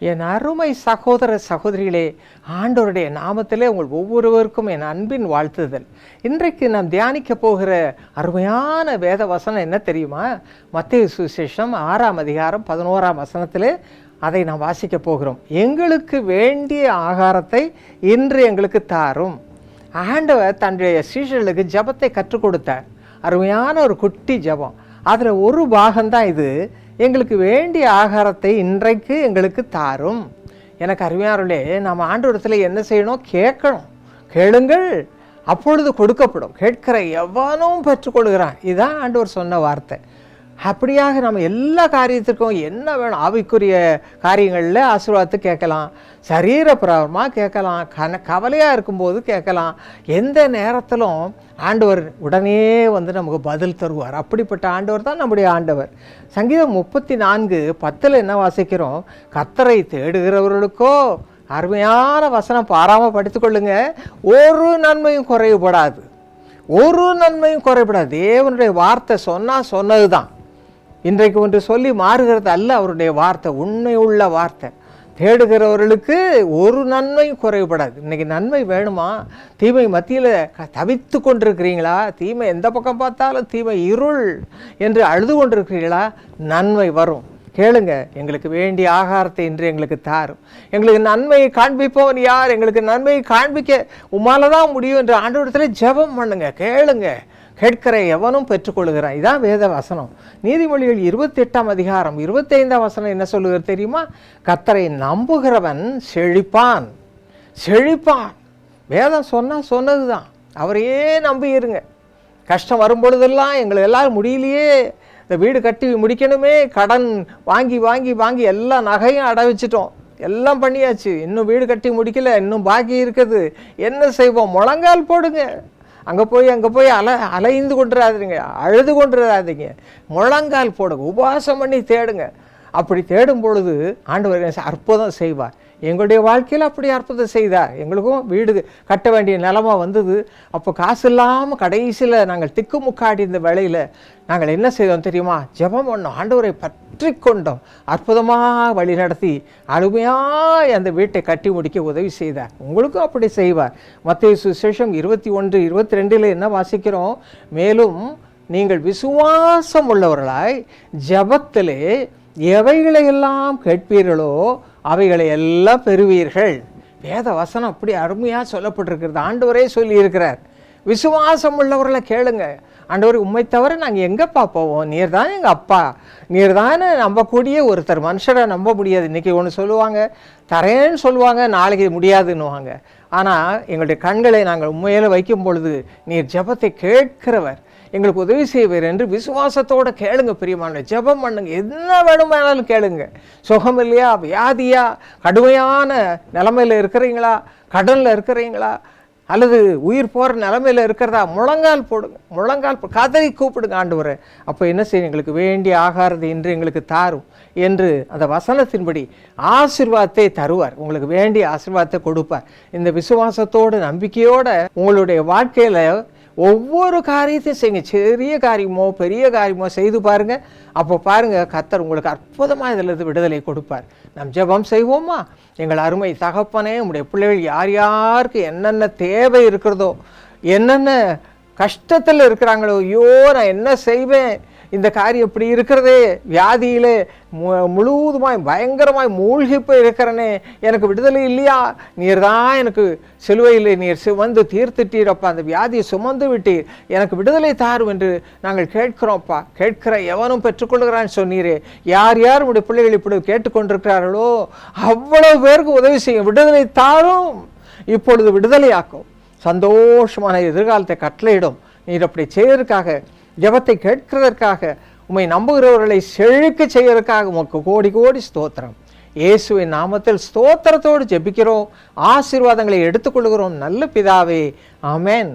என் அருமை சகோதர சகோதரிகளே ஆண்டவருடைய நாமத்திலே உங்கள் ஒவ்வொருவருக்கும் என் அன்பின் வாழ்த்துதல். இன்றைக்கு நாம் தியானிக்க போகிற அருமையான வேத வசனம் என்ன தெரியுமா? மத்திய சுசேஷம் ஆறாம் அதிகாரம் பதினோராம் வசனத்திலே அதை நாம் வாசிக்க போகிறோம். எங்களுக்கு வேண்டிய ஆகாரத்தை இன்று எங்களுக்கு தாரும். ஆண்டவர் தன்னுடைய சீஷர்களுக்கு ஜபத்தை கற்றுக் கொடுத்தார். அருமையான ஒரு குட்டி ஜபம். அதில் ஒரு பாகம்தான் இது. எங்களுக்கு வேண்டிய ஆகாரத்தை இன்றைக்கு எங்களுக்கு தாரும். எனக்கு அருமையாருளே நாம் ஆண்டோரத்தில் என்ன செய்யணும் கேட்கணும். கேளுங்கள் அப்பொழுது கொடுக்கப்படும். கேட்கிற எவனும் பெற்றுக்கொள்கிறான். இதுதான் ஆண்டவர் சொன்ன வார்த்தை. அப்படியாக நம்ம எல்லா காரியத்திற்கும் என்ன வேணும்? ஆவிக்குரிய காரியங்களில் ஆசீர்வாதத்தை கேட்கலாம். சரீர கேட்கலாம். கன கவலையாக இருக்கும்போது கேட்கலாம். எந்த நேரத்திலும் ஆண்டவர் உடனே வந்து நமக்கு பதில் தருவார். அப்படிப்பட்ட ஆண்டவர் தான் நம்முடைய ஆண்டவர். சங்கீதம் முப்பத்தி நான்கு பத்தில் என்ன வாசிக்கிறோம்? கத்தரை தேடுகிறவர்களுக்கோ அருமையான வசனம் பாராமல் படித்துக்கொள்ளுங்க ஒரு நன்மையும் குறைவுபடாது. ஒரு நன்மையும் குறைபடாது தேவனுடைய வார்த்தை சொன்னால் சொன்னது தான் இன்றைக்கு ஒன்று சொல்லி மாறுகிறது அல்ல அவருடைய வார்த்தை உண்மை உள்ள வார்த்தை. தேடுகிறவர்களுக்கு ஒரு நன்மையும் குறைபடாது. இன்றைக்கி நன்மை வேணுமா? தீமை மத்தியில் தவித்து கொண்டிருக்கிறீங்களா? தீமை எந்த பக்கம் பார்த்தாலும் தீமை இருள் என்று அழுது கொண்டிருக்கிறீங்களா நன்மை வரும். கேளுங்க எங்களுக்கு வேண்டிய ஆகாரத்தை இன்று எங்களுக்கு தாரும். எங்களுக்கு நன்மையை காண்பிப்பவன் யார்? எங்களுக்கு நன்மையை காண்பிக்க உமால தான் முடியும் என்று ஆண்டோடத்தில் ஜெபம் பண்ணுங்க. கேளுங்க. கேட்கிற எவனும் பெற்றுக்கொள்கிறான்? இதான் வேத வசனம் நீதிமொழிகள் இருபத்தி எட்டாம் அதிகாரம் இருபத்தைந்தாம் வசனம் என்ன சொல்லுகிறது தெரியுமா? கத்தரை நம்புகிறவன் செழிப்பான். செழிப்பான். வேதம் சொன்னால் சொன்னது தான் அவரையே நம்பியிருங்க. கஷ்டம் வரும்பொழுதெல்லாம் எங்களை எல்லாரும் முடியலையே இந்த வீடு கட்டி முடிக்கணுமே. கடன் வாங்கி வாங்கி வாங்கி எல்லா நகையும் அட வச்சிட்டோம் எல்லாம் பண்ணியாச்சு. இன்னும் வீடு கட்டி முடிக்கல. இன்னும் பாக்கி இருக்குது. என்ன செய்வோம்? முழங்கால் போடுங்க. அங்கே போய் அங்கே போய் அல அலைந்து கொண்டுறாதீங்க அழுது கொண்டுறாதீங்க. முழங்கால் போடுங்க உபவாசம் பண்ணி தேடுங்க. அப்படி தேடும் பொழுது ஆண்டவர் அற்புதம் செய்வார். எங்களுடைய வாழ்க்கையில் அப்படி அற்புதம் செய்தார். எங்களுக்கும் வீடு கட்ட வேண்டிய நிலமா வந்தது. அப்போ காசு இல்லாமல் கடைசியில் நாங்கள் திக்கு முக்காடி இந்த வேலையில் நாங்கள் என்ன செய்தோம் தெரியுமா? ஜெபம் பண்ணோம் ஆண்டவரை பற்றி கொண்டோம். அற்புதமாக வழி நடத்தி அருமையாக அந்த வீட்டை கட்டி முடிக்க உதவி செய்தார். உங்களுக்கும் அப்படி செய்வார். மத்திய சுசேஷம் இருபத்தி ஒன்று இருபத்தி ரெண்டில் என்ன வாசிக்கிறோம்? மேலும் நீங்கள் விசுவாசம் உள்ளவர்களாய் ஜபத்திலே எவைகளையெல்லாம் கேட்பீர்களோ அவைகளை எல்லாம் பெறுவீர்கள். வேத வசனம் அப்படி அருமையாக சொல்லப்பட்டிருக்கிறது. ஆண்டவரே சொல்லியிருக்கிறார். விசுவாசம் உள்ளவர்களை கேளுங்க. ஆண்டவர் உண்மை தவிர நாங்கள் எங்கேப்பா போவோம்? நீர் தான் எங்கள் அப்பா. நீர் தானே நம்பக்கூடிய ஒருத்தர். மனுஷரை நம்ப முடியாது. இன்றைக்கி ஒன்று சொல்லுவாங்க தரேன்னு சொல்லுவாங்க நாளைக்கு முடியாதுன்னுவாங்க. ஆனால் எங்களுடைய கண்களை நாங்கள் உண்மையில் வைக்கும் பொழுது நீர் ஜெபத்தை கேட்கிறவர். எங்களுக்கு உதவி செய்வர் என்று விசுவாசத்தோடு கேளுங்க பிரியமான ஜெபம் பண்ணுங்க. என்ன வேணுமானாலும் கேளுங்க. சுகம் இல்லையா? வியாதியா? கடுமையான நிலமையில் இருக்கிறீங்களா? கடனில் இருக்கிறீங்களா? அல்லது உயிர் போகிற நிலமையில இருக்கிறதா முழங்கால் போடுங்க முழங்கால் போ- கதறி கூப்பிடுங்க ஆண்டவரை. அப்போ என்ன செய்யும்? எங்களுக்கு வேண்டிய ஆகாரத்தை இன்று எங்களுக்கு தாரும் என்று அந்த வசனத்தின்படி ஆசிர்வாதத்தை தருவார். உங்களுக்கு வேண்டிய ஆசிர்வாதத்தை கொடுப்பார். இந்த விசுவாசத்தோடு நம்பிக்கையோட உங்களுடைய வாழ்க்கையில ஒவ்வொரு காரியத்தையும் செய்யுங்க. சிறிய காரியமோ பெரிய காரியமோ செய்து பாருங்கள் அப்போ பாருங்கள் கத்தர் உங்களுக்கு அற்புதமாக இதில் இருந்து விடுதலை கொடுப்பார். நம் ஜெபம் செய்வோமா? எங்கள் அருமை தகப்பனே உங்களுடைய பிள்ளைகள் யார் யாருக்கு என்னென்ன தேவை இருக்கிறதோ என்னென்ன கஷ்டத்தில் இருக்கிறாங்களோ ஐயோ நான் என்ன செய்வேன்? இந்த காரியம் இப்படி இருக்கிறதே. வியாதியிலே மு- முழுவதுமாய் பயங்கரமாய் மூழ்கி போய் இருக்கிறனே. எனக்கு விடுதலை இல்லையா? நீர் தான் எனக்கு சிலுவையில் நீர் வந்து தீர்த்துட்டீரப்பா அந்த வியாதியை சுமந்து விட்டீர். எனக்கு விடுதலை தாரும் என்று நாங்கள் கேட்கிறோம்ப்பா கேட்கிற எவனும் பெற்றுக்கொள்கிறான்னு சொன்னீரே. யார் யார் உடைய பிள்ளைகள் இப்படி கேட்டுக்கொண்டிருக்கிறார்களோ அவ்வளவு பேருக்கு உதவி செய்யும். விடுதலை தாரும். இப்பொழுது விடுதலையாக்கும். சந்தோஷமான எதிர்காலத்தை கட்டளையிடும். நீர் அப்படி செய்வதற்காக ஜெபத்தை கேட்கிறதற்காக உம்மை நம்புகிறவர்களை செழிக்க செய்வதற்காக உமக்கு கோடி கோடி ஸ்தோத்திரம். இயேசுவின் நாமத்தில் ஸ்தோத்திரத்தோடு ஜெபிக்கிறோம். ஆசீர்வாதங்களை எடுத்துக்கொள்கிறோம். நல்ல பிதாவே அமேன்